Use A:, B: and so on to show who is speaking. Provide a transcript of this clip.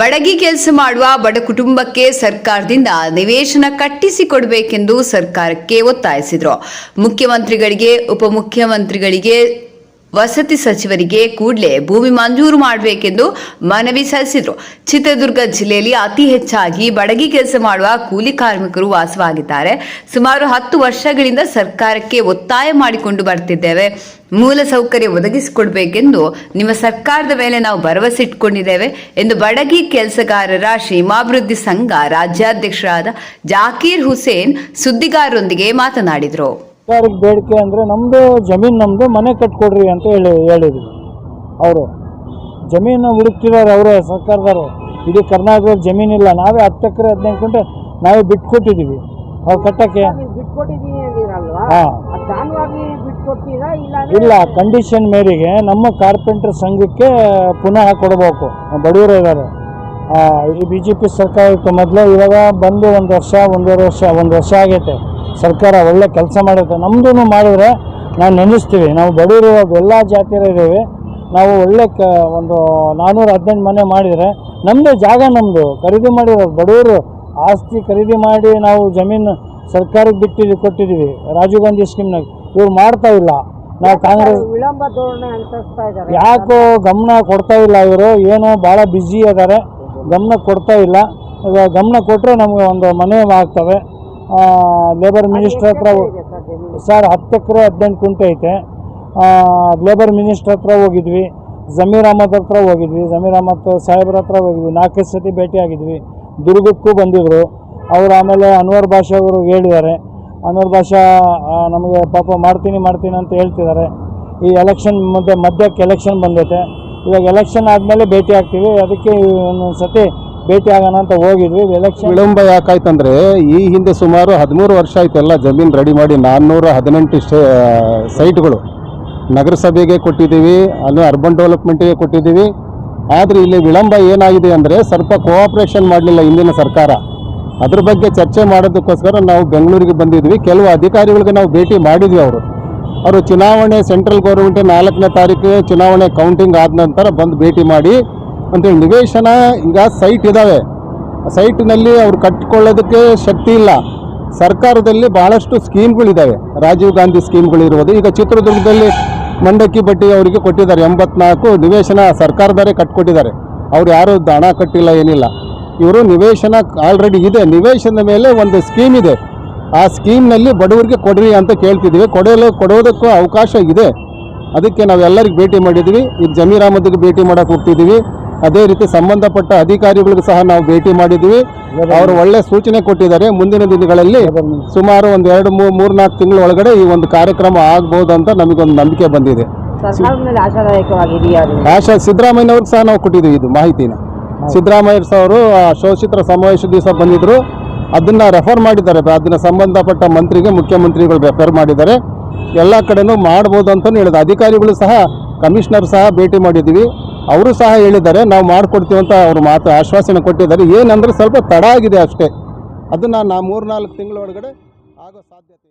A: ಬಡಗಿ ಕೆಲಸ ಮಾಡುವ ಬಡ ಕುಟುಂಬಕ್ಕೆ ಸರ್ಕಾರದಿಂದ ನಿವೇಶನ ಕಟ್ಟಿಸಿಕೊಡಬೇಕೆಂದು ಸರ್ಕಾರಕ್ಕೆ ಒತ್ತಾಯಿಸಿದರು. ಮುಖ್ಯಮಂತ್ರಿಗಳಿಗೆ ಉಪಮುಖ್ಯಮಂತ್ರಿಗಳಿಗೆ ವಸತಿ ಸಚಿವರಿಗೆ ಕೂಡಲೇ ಭೂಮಿ ಮಂಜೂರು ಮಾಡಬೇಕೆಂದು ಮನವಿ ಸಲ್ಲಿಸಿದರು. ಚಿತ್ರದುರ್ಗ ಜಿಲ್ಲೆಯಲ್ಲಿ ಅತಿ ಹೆಚ್ಚಾಗಿ ಬಡಗಿ ಕೆಲಸ ಮಾಡುವ ಕೂಲಿ ಕಾರ್ಮಿಕರು ವಾಸವಾಗಿದ್ದಾರೆ. ಸುಮಾರು ಹತ್ತು ವರ್ಷಗಳಿಂದ ಸರ್ಕಾರಕ್ಕೆ ಒತ್ತಾಯ ಮಾಡಿಕೊಂಡು ಬರ್ತಿದ್ದೇವೆ. ಮೂಲ ಸೌಕರ್ಯ ಒದಗಿಸಿಕೊಡ್ಬೇಕೆಂದು ನಿಮ್ಮ ಸರ್ಕಾರದ ಮೇಲೆ ನಾವು ಭರವಸೆ ಇಟ್ಕೊಂಡಿದ್ದೇವೆ ಎಂದು ಬಡಗಿ ಕೆಲಸಗಾರರ ಕ್ಷೇಮಾಭಿವೃದ್ಧಿ ಸಂಘ ರಾಜ್ಯಾಧ್ಯಕ್ಷರಾದ ಜಾಕೀರ್ ಹುಸೇನ್ ಸುದ್ದಿಗಾರರೊಂದಿಗೆ ಮಾತನಾಡಿದರು.
B: ಸರ್ಕಾರಕ್ಕೆ ಬೇಡಿಕೆ ಅಂದರೆ ನಮ್ಮದು ಜಮೀನು ನಮ್ಮದು ಮನೆ ಕಟ್ಕೊಡ್ರಿ ಅಂತ ಹೇಳಿ ಹೇಳಿದ್ರು ಅವರು. ಜಮೀನು ಹುಡುಕ್ತಿದ್ದಾರೆ ಅವರೇ ಸರ್ಕಾರದವರು. ಇಡೀ ಕರ್ನಾಟಕದಲ್ಲಿ ಜಮೀನಿಲ್ಲ ನಾವೇ ಹತ್ತು ಎಕರೆ ಹದಿನೈದು ಗಂಟೆ ನಾವೇ ಬಿಟ್ಕೊಟ್ಟಿದ್ದೀವಿ ಅವ್ರು ಕಟ್ಟಕ್ಕೆ.
C: ಇಲ್ಲ
B: ಇಲ್ಲ ಕಂಡೀಷನ್ ಮೇರೆಗೆ ನಮ್ಮ ಕಾರ್ಪೆಂಟರ್ ಸಂಘಕ್ಕೆ ಪುನಃ ಕೊಡಬೇಕು. ಬಡವರು ಇದ್ದಾರೆ ಈ ಬಿ ಜೆ ಪಿ ಸರ್ಕಾರ ಇತ್ತು ಮೊದಲು ಇವಾಗ ಬಂದು ಒಂದು ವರ್ಷ ಒಂದೂವರೆ ವರ್ಷ ಒಂದು ವರ್ಷ ಆಗೈತೆ. ಸರ್ಕಾರ ಒಳ್ಳೆ ಕೆಲಸ ಮಾಡುತ್ತೆ ನಮ್ಮದು ಮಾಡಿದ್ರೆ ನಾವು ನೆನೆಸ್ತೀವಿ. ನಾವು ಬಡವರು ಎಲ್ಲ ಜಾತಿಯರು ಇದ್ದೀವಿ. ನಾವು ಒಳ್ಳೆ ಕ ಒಂದು ನಾನ್ನೂರ ಹದಿನೆಂಟು ಮನೆ ಮಾಡಿದರೆ ನಮ್ಮದೇ ಜಾಗ ನಮ್ಮದು ಖರೀದಿ ಮಾಡಿರೋದು ಬಡವರು ಆಸ್ತಿ ಖರೀದಿ ಮಾಡಿ ನಾವು ಜಮೀನು ಸರ್ಕಾರಕ್ಕೆ ಬಿಟ್ಟಿದ್ವಿ ಕೊಟ್ಟಿದ್ದೀವಿ ರಾಜೀವ್ ಗಾಂಧಿ ಸ್ಕೀಮ್ನಾಗ ಇವ್ರು ಮಾಡ್ತಾ ಇಲ್ಲ. ನಾವು ಕಾಂಗ್ರೆಸ್
C: ವಿಳಂಬ ಧೋರಣೆ
B: ಯಾಕೋ ಗಮನ ಕೊಡ್ತಾ ಇಲ್ಲ ಇವರು. ಏನೋ ಭಾಳ ಬ್ಯುಸಿ ಇದ್ದಾರೆ. ಗಮನ ಕೊಡ್ತಾ ಇಲ್ಲ. ಗಮನ ಕೊಟ್ಟರೆ ನಮಗೆ ಒಂದು ಮನೆ ಆಗ್ತವೆ. ಲೇಬರ್ ಮಿನಿಸ್ಟ್ರ್ ಹತ್ರ ಸರ್ ಹತ್ತು ಎಕರೆ ಹದಿನೆಂಟು ಕುಂಟೆ ಐತೆ. ಲೇಬರ್ ಮಿನಿಸ್ಟ್ರ್ ಹತ್ರ ಹೋಗಿದ್ವಿ. ಜಮೀರ್ ಅಹಮದ್ ಹತ್ರ ಹೋಗಿದ್ವಿ. ಜಮೀರ್ ಅಹಮದ್ ಸಾಹೇಬ್ರ ಹತ್ರ ಹೋಗಿದ್ವಿ. ನಾಲ್ಕೈದು ಸತಿ ಭೇಟಿ ಆಗಿದ್ವಿ. ದುರ್ಗಕ್ಕೂ ಬಂದಿದ್ದರು ಅವರು ಆಮೇಲೆ ಅನ್ವರ್ ಭಾಷಾ ಅವರು ಹೇಳಿದ್ದಾರೆ. ಅನ್ವರ್ ಭಾಷಾ ನಮಗೆ ಪಾಪ ಮಾಡ್ತೀನಿ ಮಾಡ್ತೀನಿ ಅಂತ ಹೇಳ್ತಿದ್ದಾರೆ. ಈ ಎಲೆಕ್ಷನ್ ಮುಂದೆ ಮಧ್ಯಕ್ಕೆ ಎಲೆಕ್ಷನ್ ಬಂದೈತೆ. ಇವಾಗ ಎಲೆಕ್ಷನ್ ಆದಮೇಲೆ ಭೇಟಿ ಆಗ್ತೀವಿ. ಅದಕ್ಕೆ ಒಂದೊಂದು ಸತಿ ಭೇಟಿ ಆಗೋಣ ಅಂತ ಹೋಗಿದ್ವಿ. ಎಲೆಕ್ಷನ್
D: ವಿಳಂಬ ಯಾಕಾಯ್ತಂದ್ರೆ, ಈ ಹಿಂದೆ ಸುಮಾರು ಹದಿಮೂರು ವರ್ಷ ಆಯ್ತು ಎಲ್ಲ ಜಮೀನು ರೆಡಿ ಮಾಡಿ ನಾನ್ನೂರ ಹದಿನೆಂಟು ಸ್ಟೇ ಸೈಟ್ಗಳು ನಗರಸಭೆಗೆ ಕೊಟ್ಟಿದ್ದೀವಿ, ಅಲ್ಲಿ ಅರ್ಬನ್ ಡೆವಲಪ್ಮೆಂಟಿಗೆ ಕೊಟ್ಟಿದ್ದೀವಿ. ಆದರೆ ಇಲ್ಲಿ ವಿಳಂಬ ಏನಾಗಿದೆ ಅಂದರೆ, ಸ್ವಲ್ಪ ಕೋಆಪ್ರೇಷನ್ ಮಾಡಲಿಲ್ಲ ಇಂದಿನ ಸರ್ಕಾರ. ಅದ್ರ ಬಗ್ಗೆ ಚರ್ಚೆ ಮಾಡೋದಕ್ಕೋಸ್ಕರ ನಾವು ಬೆಂಗಳೂರಿಗೆ ಬಂದಿದ್ವಿ. ಕೆಲವು ಅಧಿಕಾರಿಗಳಿಗೆ ನಾವು ಭೇಟಿ ಮಾಡಿದ್ವಿ ಅವರು. ಅವರು ಚುನಾವಣೆ ಸೆಂಟ್ರಲ್ ಗೌರ್ಮೆಂಟ್ ನಾಲ್ಕನೇ ತಾರೀಕು ಚುನಾವಣೆ ಕೌಂಟಿಂಗ್ ಆದ ನಂತರ ಬಂದು ಭೇಟಿ ಮಾಡಿ ಅಂತೇಳಿ ನಿವೇಶನ ಈಗ ಸೈಟ್ ಇದ್ದಾವೆ ಸೈಟ್ನಲ್ಲಿ ಅವ್ರು ಕಟ್ಕೊಳ್ಳೋದಕ್ಕೆ ಶಕ್ತಿ ಇಲ್ಲ. ಸರ್ಕಾರದಲ್ಲಿ ಭಾಳಷ್ಟು ಸ್ಕೀಮ್ಗಳಿದ್ದಾವೆ ರಾಜೀವ್ ಗಾಂಧಿ ಸ್ಕೀಮ್ಗಳು ಇರ್ಬೋದು ಈಗ ಚಿತ್ರದುರ್ಗದಲ್ಲಿ ಮಂಡಕ್ಕಿ ಬಡ್ಡಿ ಅವರಿಗೆ ಕೊಟ್ಟಿದ್ದಾರೆ. ಎಂಬತ್ನಾಲ್ಕು ನಿವೇಶನ ಸರ್ಕಾರದವರೇ ಕಟ್ಕೊಟ್ಟಿದ್ದಾರೆ. ಅವ್ರು ಯಾರು ಹಣ ಕಟ್ಟಿಲ್ಲ ಏನಿಲ್ಲ. ಇವರು ನಿವೇಶನ ಆಲ್ರೆಡಿ ಇದೆ. ನಿವೇಶನದ ಮೇಲೆ ಒಂದು ಸ್ಕೀಮ್ ಇದೆ. ಆ ಸ್ಕೀಮ್ನಲ್ಲಿ ಬಡವರಿಗೆ ಕೊಡ್ರಿ ಅಂತ ಕೇಳ್ತಿದ್ದೀವಿ. ಕೊಡಲು, ಕೊಡೋದಕ್ಕೂ ಅವಕಾಶ ಇದೆ. ಅದಕ್ಕೆ ನಾವೆಲ್ಲರಿಗೂ ಭೇಟಿ ಮಾಡಿದ್ವಿ ಈಗ ಜಮೀರ್ ಅಹಮದ್ಗೆ ಭೇಟಿ ಮಾಡಕ್ಕೆ ಹೋಗ್ತಿದ್ದೀವಿ. ಅದೇ ರೀತಿ ಸಂಬಂಧಪಟ್ಟ ಅಧಿಕಾರಿಗಳಿಗೂ ಸಹ ನಾವು ಭೇಟಿ ಮಾಡಿದ್ವಿ. ಅವರು ಒಳ್ಳೆ ಸೂಚನೆ ಕೊಟ್ಟಿದ್ದಾರೆ. ಮುಂದಿನ ದಿನಗಳಲ್ಲಿ ಸುಮಾರು ಒಂದು ಎರಡು ಮೂರು ಮೂರ್ನಾಲ್ಕು ತಿಂಗಳ ಒಳಗಡೆ ಈ ಒಂದು ಕಾರ್ಯಕ್ರಮ ಆಗ್ಬೋದು ಅಂತ ನಮಗೊಂದು ನಂಬಿಕೆ ಬಂದಿದೆ. ಆಶಾ ಸಿದ್ದರಾಮಯ್ಯ ಅವ್ರಿಗೆ ಸಹ ನಾವು ಕೊಟ್ಟಿದ್ವಿ ಇದು ಮಾಹಿತಿನ. ಸಿದ್ದರಾಮಯ್ಯ ಅವರು ಆ ಶೋಷಿತರ ಸಮಾವೇಶ ದಿವಸ ಬಂದಿದ್ರು. ಅದನ್ನ ರೆಫರ್ ಮಾಡಿದ್ದಾರೆ. ಅದನ್ನ ಸಂಬಂಧಪಟ್ಟ ಮಂತ್ರಿಗೆ ಮುಖ್ಯಮಂತ್ರಿಗಳು ರೆಫರ್ ಮಾಡಿದ್ದಾರೆ. ಎಲ್ಲ ಕಡೆನೂ ಮಾಡ್ಬೋದು ಅಂತಲೂ ಹೇಳಿದ ಅಧಿಕಾರಿಗಳು ಸಹ ಕಮಿಷನರ್ ಸಹ ಭೇಟಿ ಮಾಡಿದ್ದೀವಿ. ಅವರು ಸಹ ಹೇಳಿದ್ದಾರೆ, ನಾವು ಮಾಡಿಕೊಡ್ತೀವಿ ಅಂತ ಅವರು ಮಾತು ಆಶ್ವಾಸನೆ ಕೊಟ್ಟಿದ್ದಾರೆ. ಏನಂದ್ರೆ ಸ್ವಲ್ಪ ತಡ ಆಗಿದೆ ಅಷ್ಟೇ. ಅದನ್ನು ನಾ ಮೂರ್ನಾಲ್ಕು ತಿಂಗಳ ಒಳಗಡೆ ಆಗೋ ಸಾಧ್ಯತೆ